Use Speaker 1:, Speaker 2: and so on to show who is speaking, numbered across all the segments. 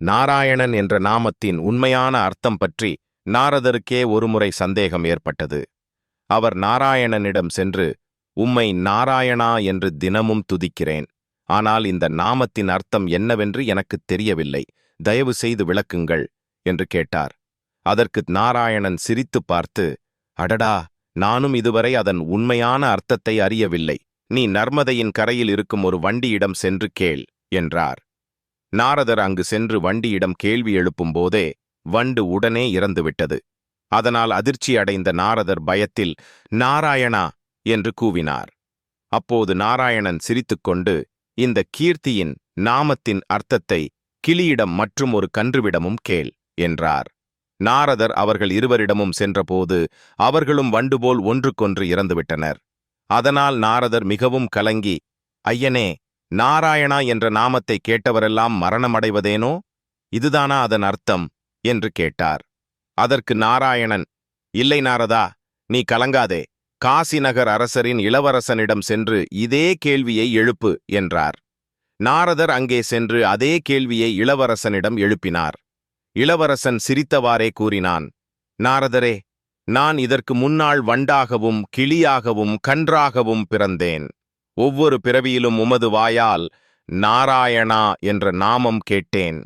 Speaker 1: நாராயணன் என்ற நாமத்தின் உண்மையான அர்த்தம் பற்றி நாரதருக்கே ஒருமுறை சந்தேகம் ஏற்பட்டது. அவர் நாராயணனிடம் சென்று உம்மை நாராயணா என்று தினமும் துதிக்கிறேன். ஆனால் இந்த நாமத்தின் அர்த்தம் என்னவென்று எனக்குத் தெரியவில்லை. தயவு செய்து விளக்குங்கள் என்று கேட்டார். அதற்கு நாராயணன் சிரித்துப் பார்த்து அடடா! நானும் இதுவரை அதன் உண்மையான அர்த்தத்தை அறியவில்லை. நீ நர்மதையின் கரையில் இருக்கும் ஒரு வண்டியிடம் சென்று கேள் என்றார். நாரதர் அங்கு சென்று வண்டியிடம் கேள்வி எழுப்பும்போதே வண்டு உடனே இறந்துவிட்டது. அதனால் அதிர்ச்சி அடைந்த நாரதர் பயத்தில் நாராயணா! என்று கூவினார். அப்போது நாராயணன் சிரித்துக்கொண்டு இந்த கீர்த்தியின் நாமத்தின் அர்த்தத்தை கிளியிடம் மற்றும் ஒரு கன்றுவிடமும் கேள் என்றார். நாரதர் அவர்கள் இருவரிடமும் சென்றபோது அவர்களும் வண்டுபோல் ஒன்றுக்கொன்று இறந்துவிட்டனர். அதனால் நாரதர் மிகவும் கலங்கி ஐயனே! நாராயணா என்ற நாமத்தை கேட்டவரெல்லாம் மரணமடைவதேனோ? இதுதானா அதன் அர்த்தம்? என்று கேட்டார். அதற்கு நாராயணன் இல்லை நாரதா நீ கலங்காதே. காசி நகர் அரசரின் இளவரசனிடம் சென்று இதே கேள்வியை எழுப்பு என்றார். நாரதர் அங்கே சென்று அதே கேள்வியை இளவரசனிடம் எழுப்பினார். இளவரசன் சிரித்தவாறே கூறினான் நாரதரே நான் இதற்கு முன்னாள் வண்டாகவும் கிளியாகவும் கன்றாகவும் பிறந்தேன். ஒவ்வொரு பிறவியிலும் உமது வாயால் நாராயணா என்ற நாமம் கேட்டேன்.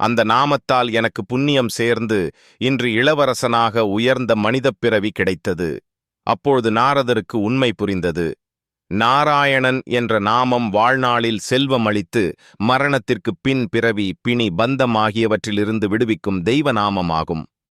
Speaker 1: அந்த நாமத்தால் எனக்கு புண்ணியம் சேர்ந்து இன்று இளவரசனாக உயர்ந்த மனிதப் பிறவி கிடைத்தது. அப்பொழுது நாரதருக்கு உண்மை புரிந்தது. நாராயணன் என்ற நாமம் வாழ்நாளில் செல்வம் அளித்து மரணத்திற்குப் பின் பிறவி பிணி பந்தம் ஆகியவற்றிலிருந்து விடுவிக்கும் தெய்வ நாமமாகும்.